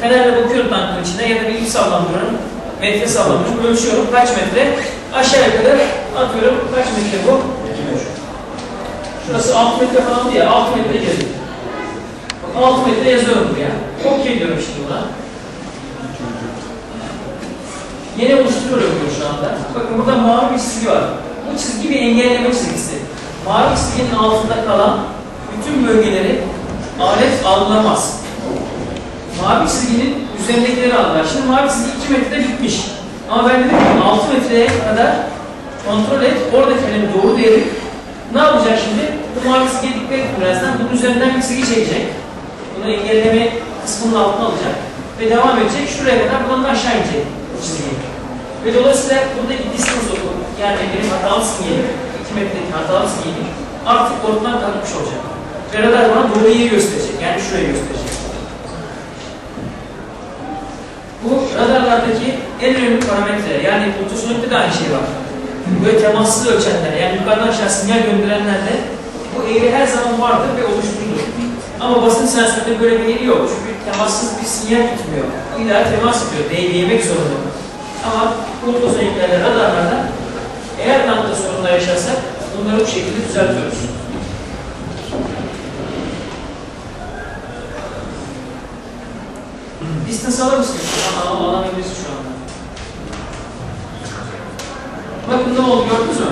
Fenerle bakıyorum tankın içine ya da bir ip sallandırıyorum. Metre sallandırıyorum. Ölçüyorum kaç metre. Aşağı yukarı atıyorum kaç metre bu? Şurası 6 metre falan diye 6 metre yazıyor. Bak 6 metre yazıyorum buraya. Okey diyorum işte buna. Yine oluşturuyorum bunu şu anda. Bakın burada mavi bir çizgi var. Bu çizgi bir engelleme çizgisi. Mavi çizginin altında kalan bütün bölgeleri alet algılamaz. Mavi çizginin üzerindekileri algılar. Şimdi mavi çizgi 2 metrede bitmiş. Ama ben dedim ki 6 metreye kadar kontrol et. Oradaki kalemi doğru değeri ne yapacak şimdi? Bu mavi çizgiye dikkat et birazdan. Bunun üzerinden bir çizgi çekecek. Bunu engelleme kısmının altına alacak. Ve devam edecek. Şuraya kadar buradan da aşağı inecek bu çizgiyi. Ve dolayısıyla burada bir distance oku. Yani benim hatalı sinyalim, 2 metredeki hatalı sinyalim artık ortadan kalkmış olacak. Ve radar bana doğru yeri gösterecek. Yani şurayı gösterecek. Bu radarlardaki en önemli parametre. Yani ultrasonikte de aynı şey var. Böyle temassız ölçenler, yani yukarıdan aşağı sinyal gönderenlerde bu eğri her zaman vardır ve oluşturulur. Ama basın sensöründe böyle bir eğri yok. Çünkü temassız bir sinyal gitmiyor. İlla temas ediyor, değmek zorunda. Ama ultrasoniklerde, radarlarda eğer tankta sorunlar yaşarsak bunları bu şekilde düzeltiyoruz. Distance alır mısınız? Aa, alamayabiliriz şu anda. Bakın ne oldu gördünüz mü?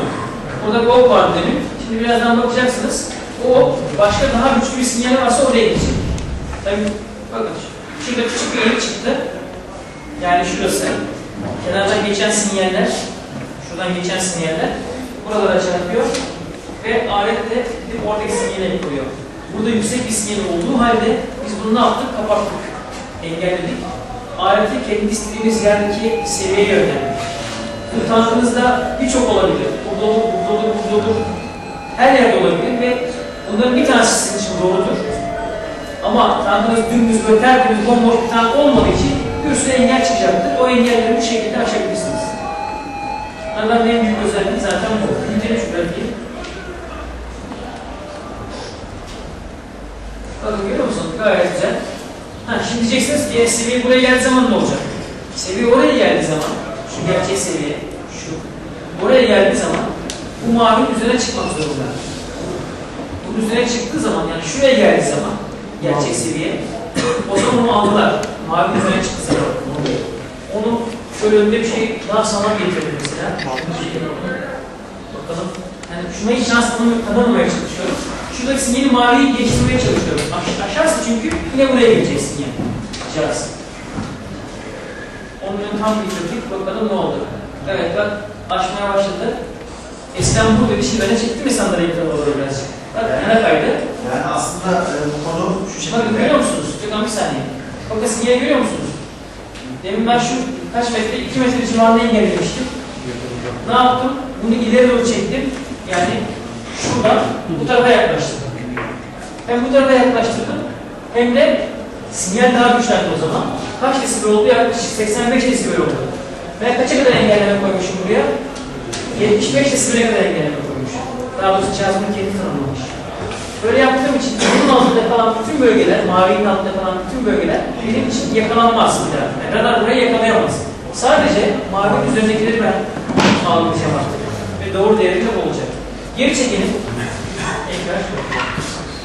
Orada bir ok vardı demin. Şimdi birazdan bakacaksınız. O başka daha güçlü bir sinyal varsa oraya gidecek. Tabii bakın şurada küçük bir eğri çıktı. Yani şurası. Kenardan geçen sinyaller, şuradan geçen sinyaller buralara çarpıyor ve alet de gidip oradaki sinyale yıkılıyor. Burada yüksek bir sinyal olduğu halde biz bunu ne yaptık? Kapattık, engelledik. Aleti kendi istediğimiz yerdeki seviyeye yönlendirdik. Bu tankınızda birçok olabilir. Burada olur, burada olur, burada olur. Her yerde olabilir ve bunların bir tanesi sizin için doğrudur. Ama tankınız dümdüz böyle tertemiz bomboş bir tank olmadığı için bir sürü engel çıkacaktır. O engelleri bu şekilde aşabilirsiniz. Radarın en büyük özelliği zaten bu. Ünitenin şu bölgeyi. Bakın görüyor musunuz? Gayet güzel. Ha, şimdi diyeceksiniz ki "E, seviye buraya geldiği zaman ne olacak? Seviye oraya geldiği zaman, şu gerçek seviye, şu, oraya geldiği zaman bu mavinin üzerine çıkmak zorunda. Bunun üzerine çıktığı zaman, yani şuraya geldiği zaman, gerçek seviye, o zaman onu aldılar. Mavinin üzerine çıktı zaman. Onu şöyle önünde bir şey daha sağlam getirdi mesela. Bakalım. Yani şuna hiç şans tanım- tanımamaya çalışıyorum. Şuradaki sinyali maviyi geçirmeye çalışıyorum. Aş aşağısı çünkü yine buraya gelecek sinyal. Aşağısı. Onun önünü tam bitirdik. Bakalım ne oldu. Evet bak aşmaya başladı. Eskiden bu dedi şimdi öne çekti mi sandalye ekranı olur birazcık. Bak yana kaydı. Yani aslında e, bu konu şu Bakın şekilde. görüyor musunuz? Gökhan bir saniye. Bakın sinyali görüyor musunuz? Demin ben şu kaç metre, 2 metre civarında engellemiştim. Ne yaptım? Bunu ileri doğru çektim. Yani bu tarafa yaklaştırdım. Hem bu tarafa yaklaştırdım hem de sinyal daha güçlendi o zaman. Kaç desibel oldu? Yaklaşık 85 desibel oldu. Ben kaça kadar engelleme koymuşum buraya? 75 desibele kadar engelleme koymuşum. Daha doğrusu cihazımın kendi tanımlamış. Böyle yaptığım için bunun altında kalan bütün bölgeler, mavinin altında kalan bütün bölgeler benim için yakalanmaz bir daha. Yani radar burayı yakalayamaz. Sadece mavinin üzerindekileri ben algılayacağım artık. Ve doğru değerinde olacak. Geri çekelim.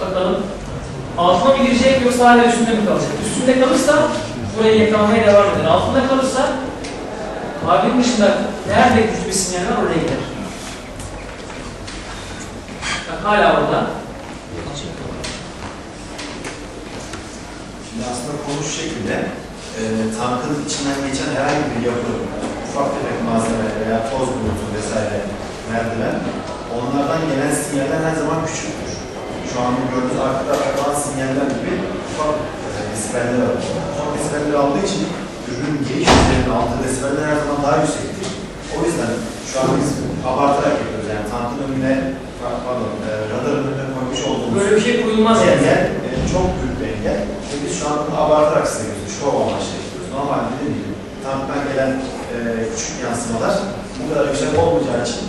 Bakalım. Altına mı girecek yoksa hala üstünde mi kalacak? Üstünde kalırsa burayı yakalamaya devam eder. Altında kalırsa mavinin dışında nerede güçlü bir sinyal var oraya gider. Bak hala orada. Şimdi aslında konu şu şekilde. E, tankın içinden geçen herhangi bir yapı, ufak tefek malzeme veya toz bulutu vesaire merdiven, onlardan gelen sinyaller her zaman küçüktür. Şu an gördüğünüz arkada takılan sinyaller gibi ufak e, desibeller alır. Ufak desibeller aldığı için ürünün giriş üzerinde aldığı desibeller her zaman daha yüksektir. O yüzden şu an biz abartarak yapıyoruz. Yani tankın önüne, pardon, e, radarın önüne koymuş olduğumuz Böyle bir şey koyulmaz yani. engel e, çok büyük bir engel. Ve biz şu an bunu abartarak seviyoruz. Şov amaçlı yapıyoruz. Normalde dediğim gibi tanktan gelen e, küçük yansımalar bu kadar yüksek olmayacağı için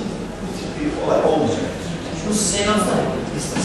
e olha, olha, gente. No Senhor,